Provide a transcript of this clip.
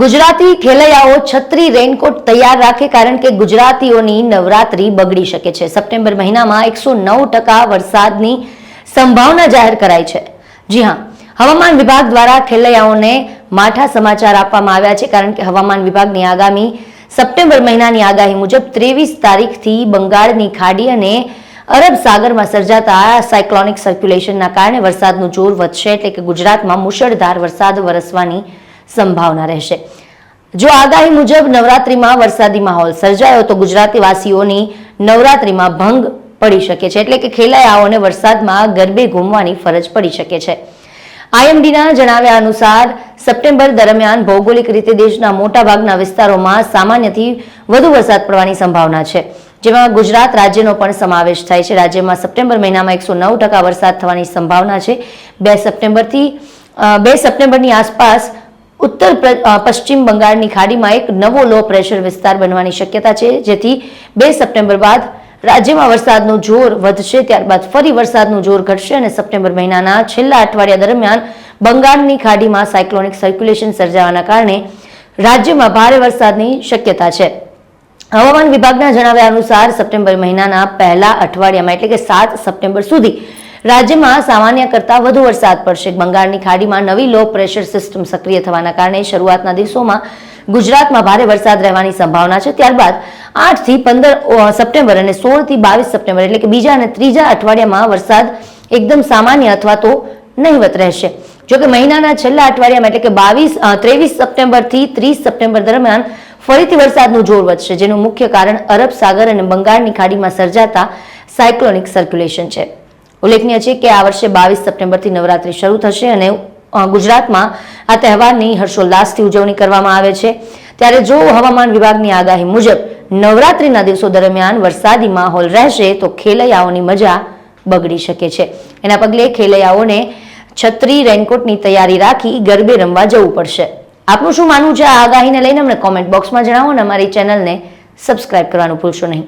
ગુજરાતી ખેલૈયાઓ છત્રી રેનકોટ તૈયાર રાખે કારણ કે ગુજરાતીઓની નવરાત્રી બગડી શકે છે. સપ્ટેમ્બર મહિનામાં એકસો નવ ટકા વરસાદની સંભાવના જાહેર કરાઈ છે. જી હા, હવામાન વિભાગ દ્વારા ખેલૈયાઓને માઠા સમાચાર આપવામાં આવ્યા છે કારણ કે હવામાન વિભાગની આગામી સપ્ટેમ્બર મહિનાની આગાહી મુજબ ત્રેવીસ તારીખથી બંગાળની ખાડી અને અરબ સાગરમાં સર્જાતા સાયક્લોનિક સર્ક્યુલેશનના કારણે વરસાદનું જોર વધશે એટલે કે ગુજરાતમાં મુશળધાર વરસાદ વરસવાની સંભાવના રહેશે. જો આગાહી મુજબ નવરાત્રીમાં વરસાદી માહોલ સર્જાયો, તો ગુજરાતી વાસીઓની નવરાત્રીમાં ભંગ પડી શકે છે. એટલે કે ખેલૈયાઓને વરસાદમાં ગરબે ઘૂમવાની ફરજ પડી શકે છે. આઈએમડીના જણાવ્યા અનુસાર, સપ્ટેમ્બર દરમિયાન ભૌગોલિક રીતે દેશના મોટાભાગના વિસ્તારોમાં સામાન્યથી વધુ વરસાદ પડવાની સંભાવના છે. જેમાં ગુજરાત રાજ્યનો પણ સમાવેશ થાય છે. રાજ્યમાં સપ્ટેમ્બર મહિનામાં એકસો નવ ટકા વરસાદ થવાની સંભાવના છે. બે સપ્ટેમ્બરથી બે સપ્ટેમ્બરની આસપાસ ઉત્તર પશ્ચિમ બંગાળની ખાડીમાં એક નવો લો પ્રેશર વિસ્તાર બનવાની શક્યતા છે, જેથી બે સપ્ટેમ્બર બાદ રાજ્યમાં વરસાદનું જોર વધશે, ત્યારબાદ ફરી વરસાદનું જોર ઘટશે અને સપ્ટેમ્બર મહિનાના છેલ્લા અઠવાડિયા દરમિયાન બંગાળની ખાડીમાં સાયક્લોનિક સર્ક્યુલેશન સર્જાવાના કારણે રાજ્યમાં ભારે વરસાદની શક્યતા છે. હવામાન વિભાગના જણાવ્યા અનુસાર સપ્ટેમ્બર મહિનાના પહેલા અઠવાડિયામાં એટલે કે સાત સપ્ટેમ્બર સુધી રાજ્યમાં સામાન્ય કરતાં વધુ વરસાદ પડશે. બંગાળની ખાડીમાં નવી લો પ્રેશર સિસ્ટમ સક્રિય થવાના કારણે શરૂઆતના દિવસોમાં ગુજરાતમાં ભારે વરસાદ રહેવાની સંભાવના છે. ત્યારબાદ આઠથી પંદર સપ્ટેમ્બર અને સોળથી બાવીસ સપ્ટેમ્બર એટલે કે બીજા અને ત્રીજા અઠવાડિયામાં વરસાદ એકદમ સામાન્ય અથવા તો નહિવત રહેશે. જો કે મહિનાના છેલ્લા અઠવાડિયામાં એટલે કે બાવીસ ત્રેવીસ સપ્ટેમ્બરથી ત્રીસ સપ્ટેમ્બર દરમિયાન ફરીથી વરસાદનું જોર વધશે, જેનું મુખ્ય કારણ અરબ સાગર અને બંગાળની ખાડીમાં સર્જાતા સાયક્લોનિક સર્ક્યુલેશન છે. ઉલ્લેખનીય છે કે આ વર્ષે બાવીસ સપ્ટેમ્બરથી નવરાત્રી શરૂ થશે અને ગુજરાતમાં આ તહેવારની હર્ષોલ્લાસથી ઉજવણી કરવામાં આવે છે. ત્યારે જો હવામાન વિભાગની આગાહી મુજબ નવરાત્રીના દિવસો દરમિયાન વરસાદી માહોલ રહેશે તો ખેલૈયાઓની મજા બગડી શકે છે. એના પગલે ખેલૈયાઓને છત્રી રેનકોટની તૈયારી રાખી ગરબે રમવા જવું પડશે. આપનું શું માનવું છે આ આગાહીને લઈને અમને કોમેન્ટ બોક્સમાં જણાવો અને અમારી ચેનલને સબસ્ક્રાઇબ કરવાનું ભૂલશો નહીં.